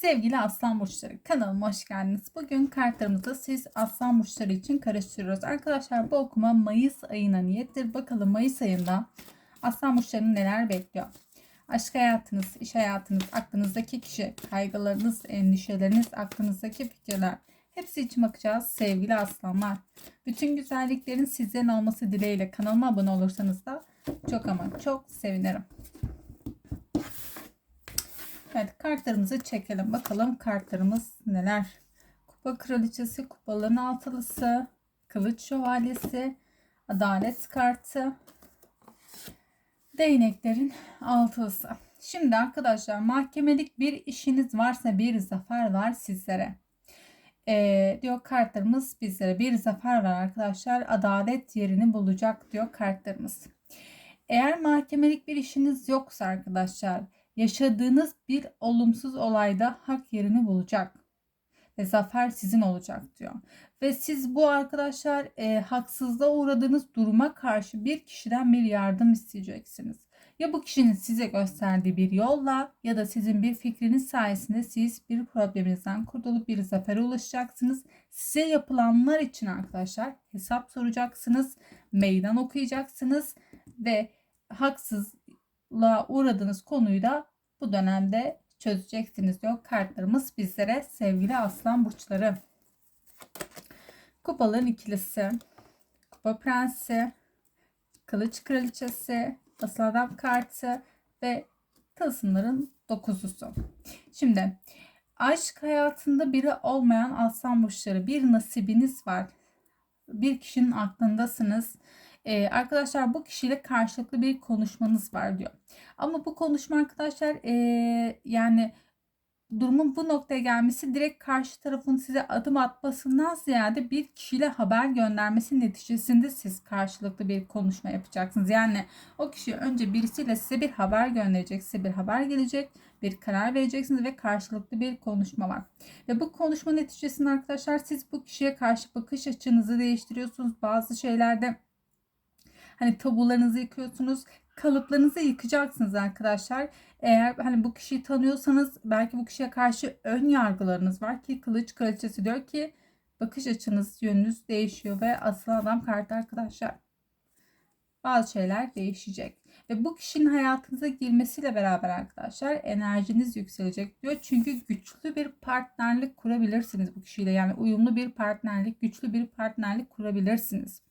Sevgili aslan burçları kanalıma hoş geldiniz. Bugün kartlarımızı siz aslan burçları için karıştırıyoruz. Arkadaşlar bu okuma Mayıs ayına niyettir. Bakalım Mayıs ayında aslan burçlarını neler bekliyor? Aşk hayatınız, iş hayatınız, aklınızdaki kişi, kaygılarınız, endişeleriniz, aklınızdaki fikirler. Hepsi için bakacağız sevgili aslanlar. Bütün güzelliklerin sizden olması dileğiyle kanalıma abone olursanız da çok ama çok sevinirim. Evet kartlarımızı çekelim. Bakalım kartlarımız neler. Kupa kraliçesi, kupaların altılısı, kılıç şövalyesi, adalet kartı, değneklerin altılısı. Şimdi arkadaşlar mahkemelik bir işiniz varsa bir zafer var sizlere. Ee, diyor kartlarımız bizlere bir zafer var arkadaşlar. Adalet yerini bulacak diyor kartlarımız. Eğer mahkemelik bir işiniz yoksa arkadaşlar yaşadığınız bir olumsuz olayda hak yerini bulacak ve zafer sizin olacak diyor. Ve siz bu arkadaşlar e, haksızlığa uğradığınız duruma karşı bir kişiden bir yardım isteyeceksiniz. Ya bu kişinin size gösterdiği bir yolla ya da sizin bir fikriniz sayesinde siz bir probleminizden kurtulup bir zafere ulaşacaksınız. Size yapılanlar için arkadaşlar hesap soracaksınız, meydan okuyacaksınız ve haksızlığa uğradığınız konuyu da bu dönemde çözeceksiniz diyor kartlarımız bizlere sevgili aslan burçları. Kupaların ikilisi, kupa prensi, kılıç kraliçesi, asıl adam kartı ve tılsımların dokuzusu. Şimdi aşk hayatında biri olmayan aslan burçları bir nasibiniz var. Bir kişinin aklındasınız. Ee, arkadaşlar bu kişiyle karşılıklı bir konuşmanız var diyor. Ama bu konuşma arkadaşlar ee, yani durumun bu noktaya gelmesi direkt karşı tarafın size adım atmasından ziyade bir kişiyle haber göndermesi neticesinde siz karşılıklı bir konuşma yapacaksınız. Yani o kişi önce birisiyle size bir haber gönderecek, size bir haber gelecek, bir karar vereceksiniz ve karşılıklı bir konuşma var. Ve bu konuşma neticesinde arkadaşlar siz bu kişiye karşı bakış açınızı değiştiriyorsunuz. Bazı şeylerde hani tabularınızı yıkıyorsunuz kalıplarınızı yıkacaksınız arkadaşlar. Eğer hani bu kişiyi tanıyorsanız belki bu kişiye karşı ön yargılarınız var ki kılıç kraliçesi diyor ki bakış açınız yönünüz değişiyor ve asıl adam kartı arkadaşlar. Bazı şeyler değişecek. Ve bu kişinin hayatınıza girmesiyle beraber arkadaşlar enerjiniz yükselecek diyor. Çünkü güçlü bir partnerlik kurabilirsiniz bu kişiyle. Yani uyumlu bir partnerlik, güçlü bir partnerlik kurabilirsiniz.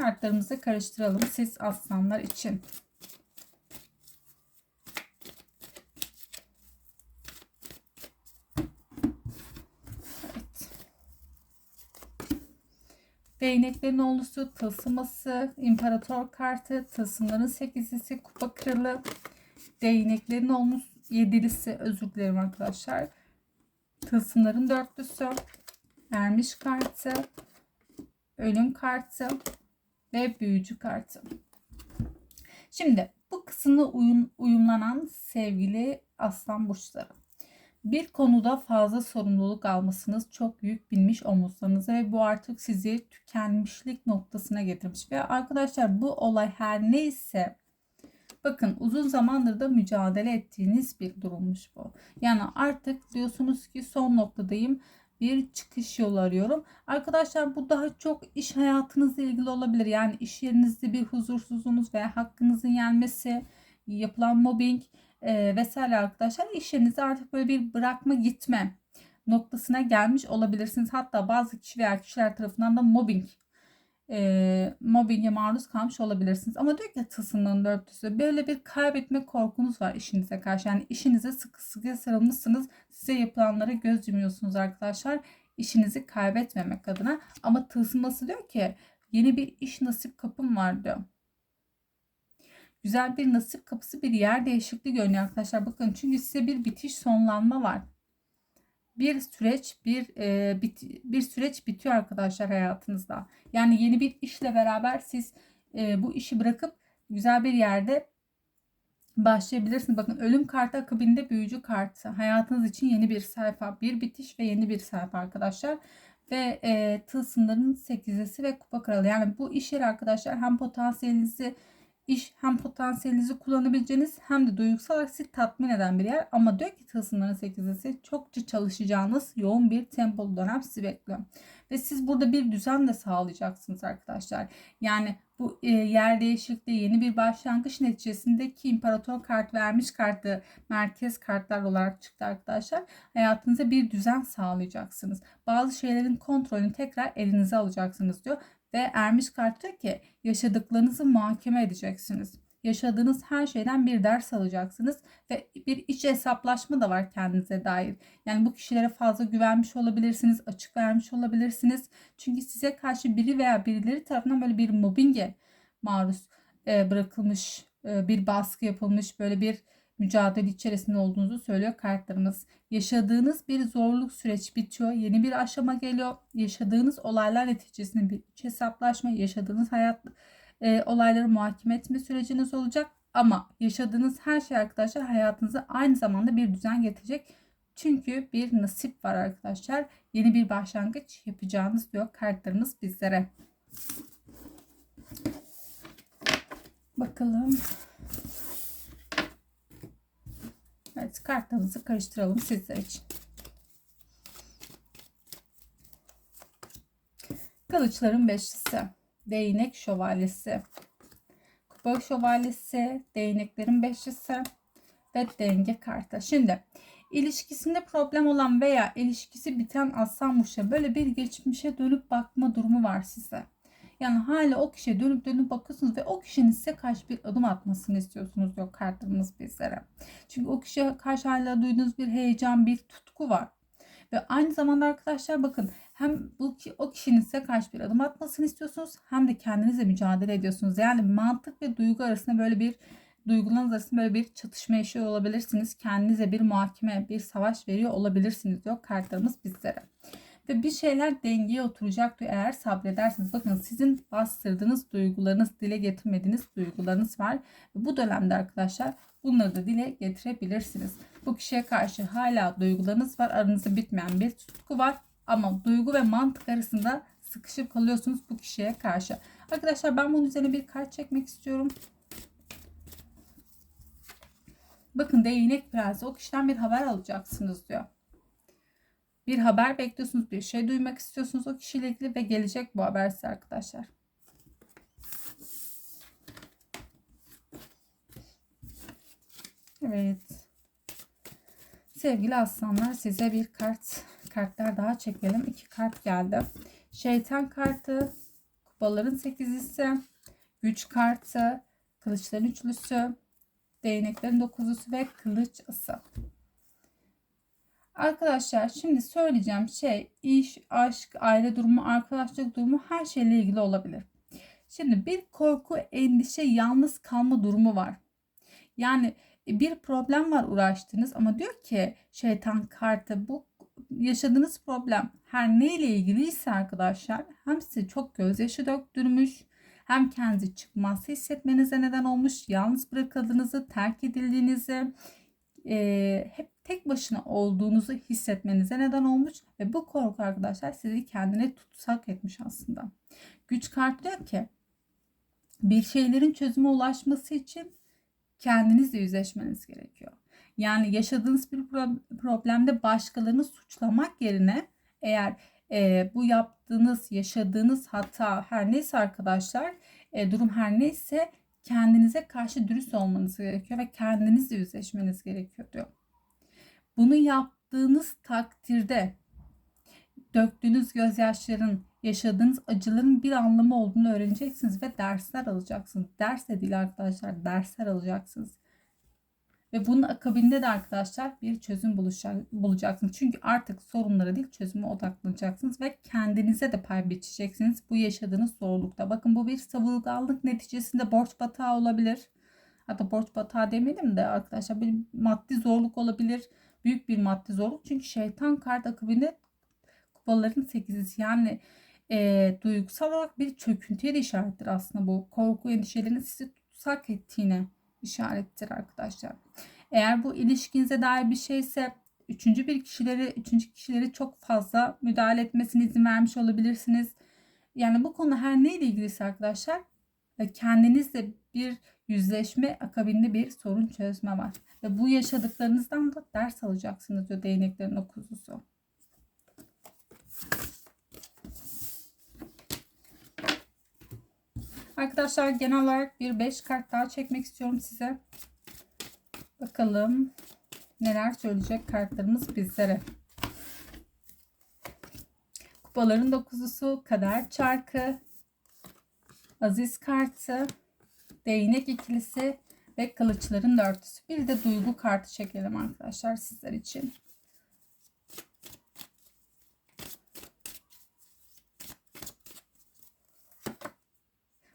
Kartlarımızı karıştıralım siz aslanlar için. Evet. Değneklerin oğlusu, tılsıması, imparator kartı, tılsımların sekizlisi, kupa kralı, değneklerin olmuş yedilisi, özür dilerim arkadaşlar. Tılsımların dörtlüsü, ermiş kartı, ölüm kartı, ve büyücü kartı. Şimdi bu kısımda uyum, uyumlanan sevgili aslan burçları. Bir konuda fazla sorumluluk almasınız çok büyük binmiş omuzlarınıza ve bu artık sizi tükenmişlik noktasına getirmiş. Ve arkadaşlar bu olay her neyse bakın uzun zamandır da mücadele ettiğiniz bir durummuş bu. Yani artık diyorsunuz ki son noktadayım bir çıkış yolu arıyorum. Arkadaşlar bu daha çok iş hayatınızla ilgili olabilir. Yani iş yerinizde bir huzursuzluğunuz veya hakkınızın yenmesi, yapılan mobbing e, vesaire arkadaşlar iş yerinizde artık böyle bir bırakma gitme noktasına gelmiş olabilirsiniz. Hatta bazı kişi veya kişiler tarafından da mobbing e, mobbinge maruz kalmış olabilirsiniz. Ama diyor ki tılsımların dörtlüsü böyle bir kaybetme korkunuz var işinize karşı. Yani işinize sıkı sıkı sarılmışsınız. Size yapılanlara göz yumuyorsunuz arkadaşlar. İşinizi kaybetmemek adına. Ama tılsıması diyor ki yeni bir iş nasip kapım var diyor. Güzel bir nasip kapısı bir yer değişikliği görünüyor arkadaşlar. Bakın çünkü size bir bitiş sonlanma var bir süreç bir e, bit, bir süreç bitiyor arkadaşlar hayatınızda. Yani yeni bir işle beraber siz e, bu işi bırakıp güzel bir yerde başlayabilirsiniz. Bakın ölüm kartı akabinde büyücü kartı. Hayatınız için yeni bir sayfa, bir bitiş ve yeni bir sayfa arkadaşlar. ve e, tılsımların sekizesi ve kupa kralı. Yani bu iş yeri arkadaşlar hem potansiyelinizi iş hem potansiyelinizi kullanabileceğiniz hem de duygusal sizi tatmin eden bir yer. Ama diyor ki tılsımların sekizesi çokça çalışacağınız yoğun bir tempolu dönem sizi bekliyor. Ve siz burada bir düzen de sağlayacaksınız arkadaşlar. Yani bu e, yer değişikliği yeni bir başlangıç neticesindeki imparator kart vermiş kartı merkez kartlar olarak çıktı arkadaşlar. Hayatınıza bir düzen sağlayacaksınız. Bazı şeylerin kontrolünü tekrar elinize alacaksınız diyor. Ve ermiş kart ki yaşadıklarınızı muhakeme edeceksiniz. Yaşadığınız her şeyden bir ders alacaksınız ve bir iç hesaplaşma da var kendinize dair. Yani bu kişilere fazla güvenmiş olabilirsiniz, açık vermiş olabilirsiniz. Çünkü size karşı biri veya birileri tarafından böyle bir mobbinge maruz e, bırakılmış, e, bir baskı yapılmış, böyle bir mücadele içerisinde olduğunuzu söylüyor kartlarımız. Yaşadığınız bir zorluk süreç bitiyor. Yeni bir aşama geliyor. Yaşadığınız olaylar neticesinde bir hesaplaşma, yaşadığınız hayat e, olayları muhakeme etme süreciniz olacak. Ama yaşadığınız her şey arkadaşlar hayatınıza aynı zamanda bir düzen getirecek. Çünkü bir nasip var arkadaşlar. Yeni bir başlangıç yapacağınız diyor kartlarımız bizlere. Bakalım. Evet kartlarınızı karıştıralım sizler için. Kılıçların beşlisi. Değnek şövalyesi. Kupa şövalyesi. Değneklerin beşlisi. Ve denge kartı. Şimdi ilişkisinde problem olan veya ilişkisi biten aslan muşa böyle bir geçmişe dönüp bakma durumu var size. Yani hala o kişiye dönüp dönüp bakıyorsunuz ve o kişinin size karşı bir adım atmasını istiyorsunuz diyor kartlarımız bizlere. Çünkü o kişiye karşı hala duyduğunuz bir heyecan, bir tutku var. Ve aynı zamanda arkadaşlar bakın hem bu ki o kişinin size karşı bir adım atmasını istiyorsunuz hem de kendinizle mücadele ediyorsunuz. Yani mantık ve duygu arasında böyle bir duygularınız arasında böyle bir çatışma yaşıyor olabilirsiniz. Kendinize bir muhakeme, bir savaş veriyor olabilirsiniz diyor kartlarımız bizlere ve bir şeyler dengeye oturacak diyor eğer sabredersiniz. Bakın sizin bastırdığınız duygularınız, dile getirmediğiniz duygularınız var. Bu dönemde arkadaşlar bunları da dile getirebilirsiniz. Bu kişiye karşı hala duygularınız var. Aranızda bitmeyen bir tutku var. Ama duygu ve mantık arasında sıkışıp kalıyorsunuz bu kişiye karşı. Arkadaşlar ben bunun üzerine bir kart çekmek istiyorum. Bakın değnek prensi o kişiden bir haber alacaksınız diyor bir haber bekliyorsunuz, bir şey duymak istiyorsunuz o kişiyle ilgili ve gelecek bu haber size arkadaşlar. Evet. Sevgili aslanlar size bir kart kartlar daha çekelim. İki kart geldi. Şeytan kartı, kupaların sekizlisi, güç kartı, kılıçların üçlüsü, değneklerin dokuzlusu ve kılıç ası. Arkadaşlar şimdi söyleyeceğim şey iş, aşk, aile durumu, arkadaşlık durumu her şeyle ilgili olabilir. Şimdi bir korku, endişe, yalnız kalma durumu var. Yani e, bir problem var uğraştığınız ama diyor ki şeytan kartı bu yaşadığınız problem her neyle ilgiliyse arkadaşlar hem size çok gözyaşı döktürmüş hem kendi çıkmazsa hissetmenize neden olmuş, yalnız bırakıldığınızı, terk edildiğinizi, e, hep tek başına olduğunuzu hissetmenize neden olmuş ve bu korku arkadaşlar sizi kendine tutsak etmiş aslında. Güç kart diyor ki bir şeylerin çözüme ulaşması için kendinizle yüzleşmeniz gerekiyor. Yani yaşadığınız bir problemde başkalarını suçlamak yerine eğer e, bu yaptığınız, yaşadığınız hata her neyse arkadaşlar, e, durum her neyse kendinize karşı dürüst olmanız gerekiyor ve kendinizle yüzleşmeniz gerekiyor diyor. Bunu yaptığınız takdirde döktüğünüz gözyaşların, yaşadığınız acıların bir anlamı olduğunu öğreneceksiniz ve dersler alacaksınız. Ders de değil arkadaşlar, dersler alacaksınız. Ve bunun akabinde de arkadaşlar bir çözüm bulacaksınız. Çünkü artık sorunlara değil çözüme odaklanacaksınız ve kendinize de pay biçeceksiniz bu yaşadığınız zorlukta. Bakın bu bir savurganlık neticesinde borç batağı olabilir. Hatta borç batağı demeyelim de arkadaşlar bir maddi zorluk olabilir. Büyük bir maddi zorluk. Çünkü şeytan kart akabinde kupaların sekizisi yani e, duygusal olarak bir çöküntüye de işarettir aslında bu. Korku endişelerinin sizi tutsak ettiğine işarettir arkadaşlar. Eğer bu ilişkinize dair bir şeyse üçüncü bir kişileri, üçüncü kişileri çok fazla müdahale etmesine izin vermiş olabilirsiniz. Yani bu konu her neyle ilgiliyse arkadaşlar e, kendinizle bir yüzleşme akabinde bir sorun çözme var. Ve bu yaşadıklarınızdan da ders alacaksınız diyor değneklerin okuzusu. Arkadaşlar genel olarak bir 5 kart daha çekmek istiyorum size. Bakalım neler söyleyecek kartlarımız bizlere. Kupaların dokuzusu, kader çarkı, aziz kartı, değnek ikilisi ve kılıçların dörtüsü. Bir de duygu kartı çekelim arkadaşlar sizler için.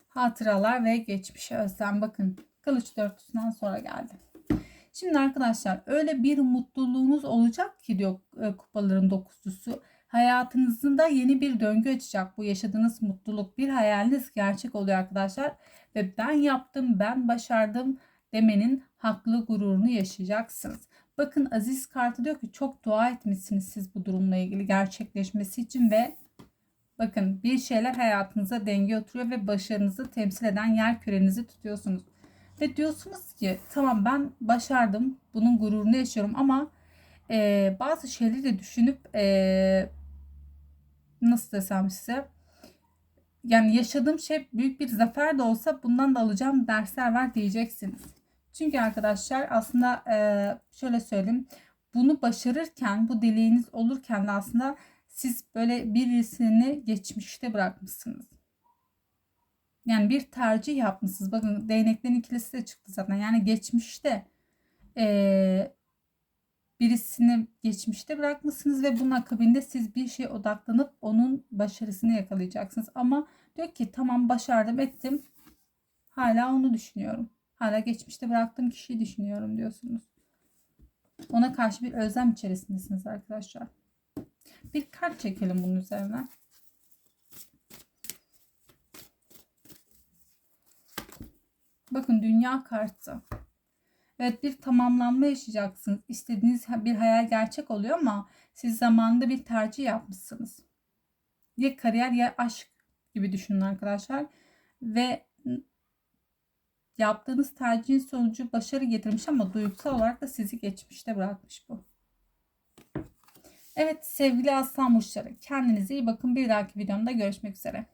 Hatıralar ve geçmişe özlem. Bakın kılıç dörtüsünden sonra geldi. Şimdi arkadaşlar öyle bir mutluluğunuz olacak ki diyor e, kupaların dokuzlusu. Hayatınızda yeni bir döngü açacak bu yaşadığınız mutluluk. Bir hayaliniz gerçek oluyor arkadaşlar. Ve ben yaptım, ben başardım demenin haklı gururunu yaşayacaksınız. Bakın Aziz kartı diyor ki çok dua etmişsiniz siz bu durumla ilgili gerçekleşmesi için ve bakın bir şeyler hayatınıza denge oturuyor ve başarınızı temsil eden yer kürenizi tutuyorsunuz. Ve diyorsunuz ki tamam ben başardım bunun gururunu yaşıyorum ama e, bazı şeyleri de düşünüp e, nasıl desem size yani yaşadığım şey büyük bir zafer de olsa bundan da alacağım dersler var diyeceksiniz. Çünkü arkadaşlar aslında e, şöyle söyleyeyim bunu başarırken bu dileğiniz olurken de aslında siz böyle birisini geçmişte bırakmışsınız. Yani bir tercih yapmışsınız. Bakın değneklerin ikilisi de çıktı zaten. Yani geçmişte e, birisini geçmişte bırakmışsınız ve bunun akabinde siz bir şeye odaklanıp onun başarısını yakalayacaksınız. Ama diyor ki tamam başardım ettim. Hala onu düşünüyorum. Hala geçmişte bıraktığım kişiyi düşünüyorum diyorsunuz. Ona karşı bir özlem içerisindesiniz arkadaşlar. Bir kart çekelim bunun üzerine. Bakın dünya kartı. Evet bir tamamlanma yaşayacaksınız. İstediğiniz bir hayal gerçek oluyor ama siz zamanında bir tercih yapmışsınız. Ya kariyer ya aşk gibi düşünün arkadaşlar. Ve yaptığınız tercihin sonucu başarı getirmiş ama duygusal olarak da sizi geçmişte bırakmış bu. Evet sevgili aslan burçları kendinize iyi bakın. Bir dahaki videomda görüşmek üzere.